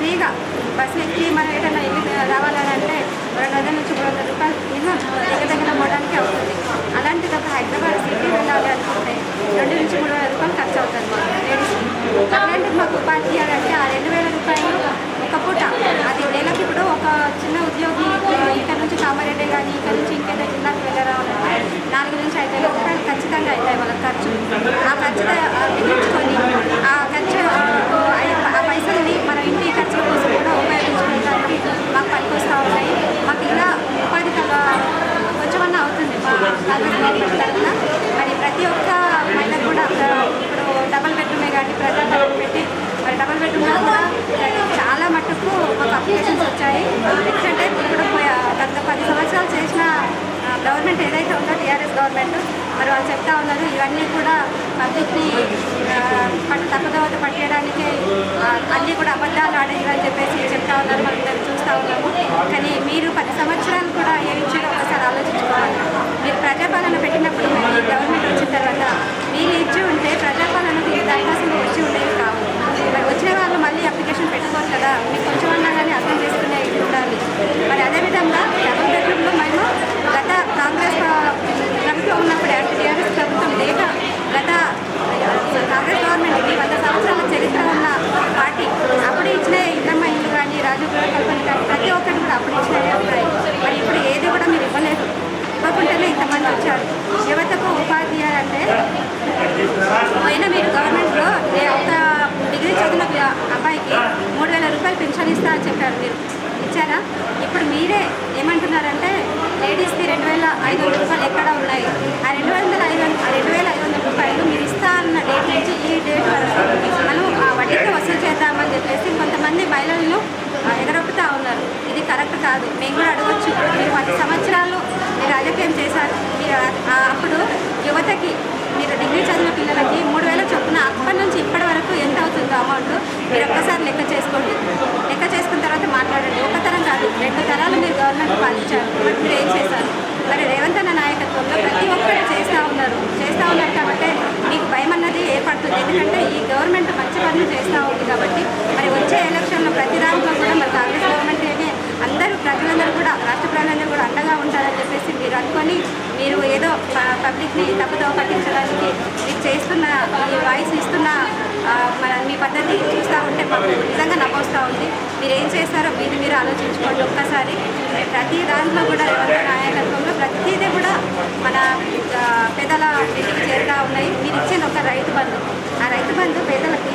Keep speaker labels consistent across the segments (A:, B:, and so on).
A: ఫ్రీగా బస్సు ఎక్కి మనం ఏదైనా వెళ్ళి రావాలని అంటే రెండు వందల నుంచి మూడు వందల రూపాయలు మినిమం దగ్గర దగ్గర పోవడానికి అవుతుంది. అలాంటిది ఒక హైదరాబాద్ సిటీ వెళ్ళాలి అనుకుంటే రెండు నుంచి మూడు వందల రూపాయలు ఖర్చు అవుతుంది మాకు. లేడీస్ అలాంటిది మాకు ఉపాధి అంటే ఆ రెండు వేల రూపాయలు ఒక పూట అది నెలకి ఇప్పుడు ఒక చిన్న ఉద్యోగి ఇక్కడ నుంచి కామారెడ్డి కానీ ఇక్కడ నుంచి ఇంకేదో జిల్లాకు వెళ్ళరావాలంటే నాలుగు నుంచి ఐదు వేల రూపాయలు ఖచ్చితంగా అవుతాయి వాళ్ళ ఖర్చు ఆ ఖర్చు మిగిలించుకొని ఆ ఖర్చు ఆ- ఆ పైసల్ని మన ఇంటి ఖర్చుల కోసం కూడా ఉపయోగించుకోవడానికి మాకు పనికొస్తూ ఉంటాయి మాకు ఇలా ఉపాధి కల కొంచెమన్నా అవుతుంది మా కాంగ్రెస్ గవర్నమెంట్ తరఫున మరి ప్రతి ఒక్క మహిళకు కూడా ప్ర- ఇప్పుడు డబల్ బెడ్రూమే కానీ ప్రజాపాలన పెట్టి మరి డబల్ బెడ్రూమ్లో కూడా చాలా మట్టుకు మాకు అప్లికేషన్స్ వచ్చాయి. ఎందుకంటే ఇప్పుడు గత పది సంవత్సరాలు చేసిన గవర్నమెంట్ ఏదైతే ఉందో టీఆర్ఎస్ గవర్నమెంట్ మరి వాళ్ళు చెప్తా ఉన్నారు ఇవన్నీ కూడా పబ్లిక్ని పట్టు తప్పుదోవ పట్టేయడానికి అన్నీ కూడా అబద్ధాలు ఆడేయాలని అని చెప్పేసి చెప్తా ఉన్నారు మనం చూస్తూ ఉన్నాము. కానీ మీరు పది సంవత్సరాలు కూడా ఏ ఇచ్చారో ఒకసారి ఆలోచించుకోవాలి. మీరు ప్రజాపాలన పెట్టినప్పుడు గవర్నమెంట్ వచ్చిన తర్వాత మీరు ఇచ్చి ఉంటే ప్రజాపాలనకు ఈ దానికోసం వచ్చి ఉండేవి కావు మరి వచ్చిన వాళ్ళు మళ్ళీ అప్లికేషన్ పెట్టుకోరు కదా మీకు కొంచెం అన్నా కానీ అర్థం చేసుకునే ఇది ఉండాలి మరి అదేవిధంగా డబుల్ బెడ్రూమ్లో మేము గత కాంగ్రెస్ ఆ, ప్రభుత్వం ఉన్నప్పుడు అంటే టీఆర్ఎస్ ప్రభుత్వం లేక గత కాంగ్రెస్ గవర్నమెంట్కి వంద సంవత్సరాల చరిత్ర ఉన్న పార్టీ అప్పుడు ఇచ్చిన ఇంద్రమ్మ ఇల్లు కానీ రాజు గృహ కల్పన కానీ ప్రతి ఒక్కటి కూడా అప్పుడు ఇచ్చినవే ఉన్నాయి మరి ఇప్పుడు ఏది కూడా మీరు ఇవ్వలేదు ఇవ్వకుండానే ఇంతమంది వచ్చారు యువతకు ఉపాధి అంటే పోయిన మీరు గవర్నమెంట్లో ఏ ఒక డిగ్రీ చదివిన పి- అబ్బాయికి మూడు వేల రూపాయలు పెన్షన్ ఇస్తా అని చెప్పారు మీరు. ఇచ్చారా? ఇప్పుడు మీరే ఏమంటున్నారంటే లేడీస్కి రెండు వేల ఐదు వందల రూపాయలు ఎక్కడ ఉన్నాయి? ఆ రెండు వందల ఐదు వందల ఆ రెండు వేల ఐదు వందల రూపాయలు మీరు ఇస్తా అన్న డేట్ నుంచి ఈ డేట్ వరకు మనం ఆ వడ్డీకి వసూలు చేద్దామని చెప్పేసి కొంతమంది మహిళలను ఎగరొప్పుతూ ఎగరొక్కుతా ఉన్నారు. ఇది కరెక్ట్ కాదు. మేము కూడా అడగొచ్చు. మీరు పది సంవత్సరాలు మీరు రాజకీయం చేశారు. మీరు ఆ అప్పుడు యువతకి మీరు డిగ్రీ చదివిన పిల్లలకి మూడు వేల చొప్పున అప్పటి నుంచి ఇప్పటి వరకు ఎంత అవుతుందో అమౌంట్ మీరు ఒక్కసారి లెక్క చేసుకోండి లెక్క చేసుకున్న తర్వాత మాట్లాడండి ఒక తరం కాదు రెండు తరాలు మీరు గవర్నమెంట్ పాలించారు. మరి మీరు ఏం చేశారు? మరి రేవంత్ అన్న నాయకత్వంలో ప్రతి ఒక్కరు చేస్తూ ఉన్నారు. చేస్తూ ఉన్నారు కాబట్టి మీకు భయం అన్నది ఏర్పడుతుంది. ఎందుకంటే ఈ గవర్నమెంట్ మంచి పనులు చేస్తూ ఉంది కాబట్టి మరి వచ్చే ఎలక్షన్లో ప్రతి దాంట్లో కూడా మరి కాంగ్రెస్ గవర్నమెంట్ అందరూ ప్రజలందరూ కూడా రాష్ట్ర ప్రజలందరూ కూడా అండగా ఉంటారని చెప్పేసి మీరు అనుకొని మీరు ఏదో ప- పబ్లిక్ని తప్పుదోవ పట్టించడానికి మీరు చేస్తున్న ఈ వాయిస్ ఇస్తున్న మన మీ పద్ధతి చూస్తూ ఉంటే మాకు నిజంగా నవ్వొస్తూ ఉంది. మీరు ఏం చేస్తారో మీరు మీరు ఆలోచించుకోండి. ఒక్కసారి ప్రతి దాంట్లో కూడా రేవంత్ నాయకత్వంలో ప్రతిదీ కూడా మన పెద్దల పేదల ఇంటికి చేరుతా ఉన్నాయి. మీరు ఇచ్చిన ఒక రైతు బంధు. ఆ రైతు బంధు పేదలకి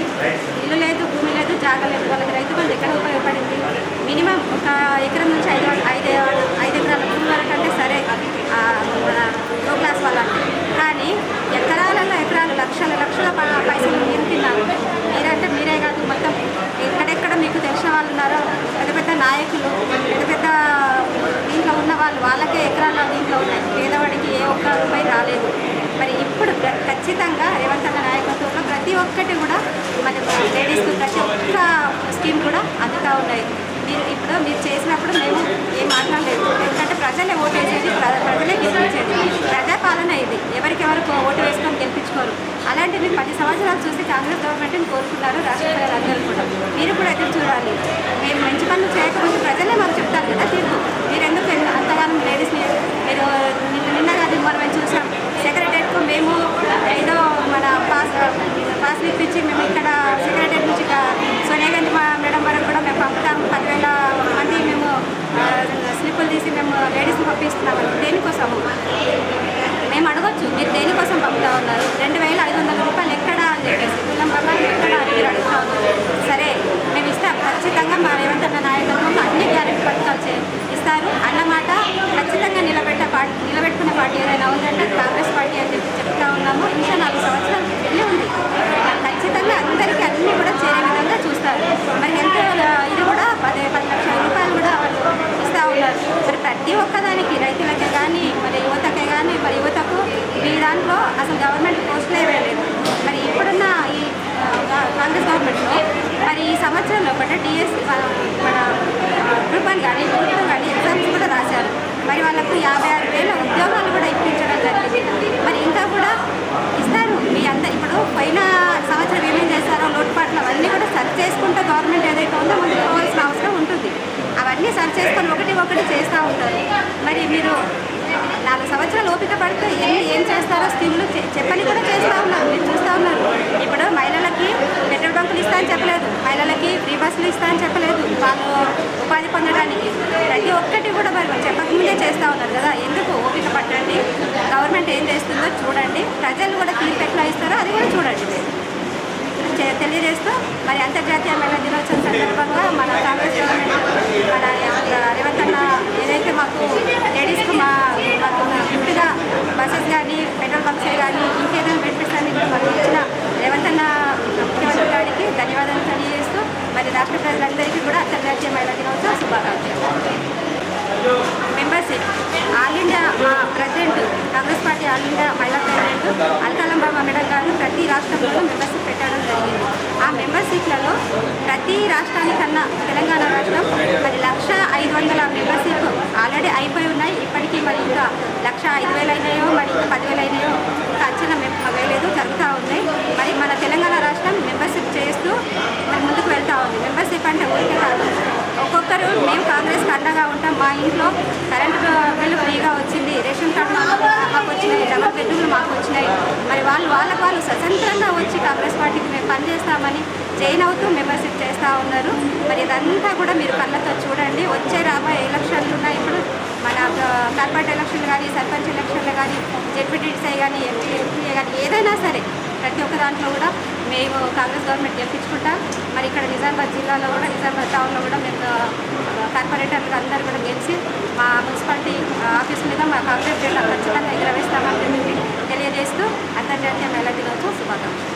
A: ఇల్లు లేదు భూమి లేదు జాగ లేదు వాళ్ళకి రైతు బంధు ఎక్కడ ఉపయోగపడింది మినిమం ఒక ఎకరం నుంచి ఐదు ఐదు ఐదు ఎకరాల భూమి వరకు అంటే సరే ఆ, మన లో క్లాస్ వాళ్ళంటే కానీ ఎకరాలలో ఎకరాలు లక్షల లక్షల ప- పైసలు మీరు తిన్నారు మీరంటే మీరే కాదు మొత్తం ఎక్కడెక్కడ మీకు తెలిసిన వాళ్ళు ఉన్నారో పెద్ద పెద్ద నాయకులు పెద్ద పెద్ద దీంట్లో ఉన్న వాళ్ళు వాళ్ళకే ఎకరాల దీంట్లో ఉన్నాయి పేదవాడికి ఏ ఒక్క రూపాయి రాలేదు మరి ఇప్పుడు ప్ర- ఖచ్చితంగా రేవంత్ అన్న నాయకత్వంలో ప్రతి ఒక్కటి కూడా మన లేడీస్కి ప్రతి ఒక్క స్కీమ్ కూడా ఉన్నాయి. మీరు ఇప్పుడు మీరు చేసినప్పుడు మేము ఏం మాట్లాడలేదు. ఎందుకంటే ప్రజలే ఓటు వేసేది ప్రజలే గెలిపించేది. ప్రజాపాలన ఇది. ఎవరికెవరు ఓటు వేసుకొని గెలిపించుకోరు. అలాంటి మీరు పది సంవత్సరాలు చూసి కాంగ్రెస్ గవర్నమెంట్ని కోరుకున్నారు రాష్ట్ర ప్రజలందరూ కూడా మీరు కూడా ఎదురు చూడాలి మేము మంచి పనులు చేయకపోతే ప్రజలే మాకు చెప్తారు కదా తీర్పు మీరు ఎందుకు ఎంత- అంతగానం లేడీస్ని మీరు నిన్న నిన్న కాదు మనం మేము చూసాం సెక్రటరీకు మేము ఏదో మన పాస్ పాస్ ఇప్పించి మేము ఇక్కడ సెక్రటరీ నుంచి ఇక సోనియా గాంధీ మా మేడం వరకు కూడా మేము పంపుతాము పదివేల మంది మేము ఆ, స్లిప్పులు తీసి మేము లేడీస్ని పంపిస్తున్నాము దేనికోసము మేము అడగొచ్చు మీరు దేనికోసం పంపుతా ఉన్నారు రెండు వేల ఐదు వందల రూపాయలు ఎక్కడ అని చెప్పేసి తులం బంగారం ఎక్కడ అని మీరు అడుగుతా ఉన్నారు సరే మేము ఇస్తాం ఖచ్చితంగా మా రేవంత్ అన్న నాయకత్వంలో అన్ని గ్యారెంటీ పథకాలు చే- ఇస్తారు అన్నమాట ఖచ్చితంగా నిలబెట్టే పార్టీ నిలబెట్టుకునే పార్టీ ఏదైనా ఉందంటే కాంగ్రెస్ పార్టీ అని చెప్పి చెప్తా ఉన్నాము ఇంకా నాలుగు సంవత్సరాలు వెళ్ళి ఉంది ఖచ్చితంగా అందరికీ అన్ని కూడా చేరే విధంగా చూస్తారు మరి హెల్త్ ఇది కూడా పది పది లక్షల రూపాయలు కూడా వాళ్ళు ఇస్తూ ఉన్నారు మరి ప్రతి ఒక్కదానికి రైతులకే కానీ మరి యువతకే కానీ మరి యువతకు మీ దాంట్లో అసలు గవర్నమెంట్ పోస్టులే వేయలేదు మరి ఇప్పుడున్న ఈ కాంగ్రెస్ గవర్నమెంట్లో మరి ఈ సంవత్సరంలో ఒకటి డిఎస్సి మన మన గ్రూప్ కానీ గ్రూప్ కానీ ఎగ్జామ్స్ కూడా రాశారు. మరి వాళ్ళకు యాభై ఆరు వేల ఉద్యోగాలు కూడా ఇప్పించడం జరిగింది. మరి ఇంకా కూడా ఇస్తారు. మీ అంతా ఇప్పుడు పోయిన సంవత్సరం ఏమేం చేస్తారో లోటుపాట్లు అవన్నీ కూడా సరి చేసుకుంటూ గవర్నమెంట్ ఏదైతే ఉందో ముందుకు చేసుకొని ఒకటి ఒకటి చేస్తూ ఉంటారు మరి మీరు నాలుగు సంవత్సరాలు ఓపిక పడితే ఎన్ని ఏం చేస్తారో స్కీమ్లు చెప్పని కూడా చేస్తూ ఉన్నారు. మీరు చూస్తూ ఉన్నారు. ఇప్పుడు మహిళలకి పెట్రోల్ బంకులు ఇస్తా అని చెప్పలేదు. మహిళలకి ఫ్రీ బస్సులు ఇస్తా అని చెప్పలేదు. వాళ్ళు ఉపాధి పొందడానికి ప్రతి ఒక్కటి కూడా మరి చెప్పకముందే చేస్తూ ఉన్నారు కదా. ఎందుకు ఓపిక పట్టండి? గవర్నమెంట్ ఏం చేస్తుందో చూడండి. ప్రజలు కూడా తీర్పు ఎట్లా ఇస్తారో అది కూడా చూడండి తెలియజేస్తూ మరి అంతర్జాతీయ మహిళా దినోత్సవం సందర్భంగా మన కాంగ్రెస్ గవర్నమెంట్ మన రేవంత్ అన్న ఏదైతే మాకు లేడీస్కి మా మాకు గిఫ్ట్గా బస్సెస్ కానీ పెట్రోల్ పంప్స్ కానీ ఇంకేదైనా బెనిఫిట్స్ అని మాకు ఇచ్చిన రేవంత్ అన్న ముఖ్యమంత్రి గారికి ధన్యవాదాలు తెలియజేస్తూ మరి రాష్ట్ర ప్రజలందరికీ కూడా అంతర్జాతీయ మహిళా దినోత్సవ శుభాకాంక్షలు. మెంబర్షిప్ ఆల్ ఇండియా మా president Congress party all India మహిళా ప్రెసిడెంట్ అల్కలంబాబు అమ్మడం గారు ప్రతి రాష్ట్రంలో మెంబర్షిప్ పెట్టడం జరిగింది. ఆ మెంబర్షిప్లలో ప్రతి రాష్ట్రానికన్నా తెలంగాణ రాష్ట్రం మరి లక్ష ఐదు వందల మెంబర్షిప్ ఆల్రెడీ అయిపోయి ఉన్నాయి. ఇప్పటికీ మరి ఇంకా లక్ష ఐదు వేలు అయినాయో మరి ఇంకా పదివేలు అయినాయో ఇంకా అంచనా మేము వేయలేదు. జరుగుతూ ఉన్నాయి మరి మన తెలంగాణ రాష్ట్రం మెంబర్షిప్ చేస్తూ మరి ముందుకు వెళ్తూ ఉంది. మెంబర్షిప్ అంటే ఊరికే కాదు. ఒక్కొక్కరు మేము కాంగ్రెస్కి అండగా ఉంటాం. మా ఇంట్లో కరెంటు బిల్లు ఫ్రీగా వచ్చింది. రేషన్ కార్డు మాకు మాకు వచ్చినాయి. డబల్ బెడ్రూమ్లు మాకు వచ్చినాయి. మరి వాళ్ళు వాళ్ళకు వాళ్ళు స్వతంత్రంగా వచ్చి కాంగ్రెస్ పార్టీకి పనిచేస్తామని జైన్ అవుతూ మెంబర్షిప్ చేస్తూ ఉన్నారు. మరి ఇదంతా కూడా మీరు కళ్ళతో చూడండి. వచ్చే రాబోయే ఎలక్షన్లు ఉన్నాయి. ఇప్పుడు మన కార్పొరేట్ ఎలక్షన్లు కానీ సర్పంచ్ ఎలక్షన్లు కానీ జెడ్పీటీసీ కానీ ఎంపీ ఎంపీఏ కానీ ఏదైనా సరే ప్రతి ఒక్క దాంట్లో కూడా మేము కాంగ్రెస్ గవర్నమెంట్ గెలిపించుకుంటాం మరి ఇక్కడ నిజామాబాద్ జిల్లాలో కూడా నిజామాబాద్ టౌన్లో కూడా మేము కార్పొరేటర్లు అందరూ కూడా గెలిచి మా మున్సిపాలిటీ ఆఫీస్ మీద మా కాంగ్రెస్ జెండా ఖచ్చితంగా ఎగురవేస్తామని తెలియజేస్తూ అంతర్జాతీయ మహిళా దినోత్సవం శుభాకాంక్షలు.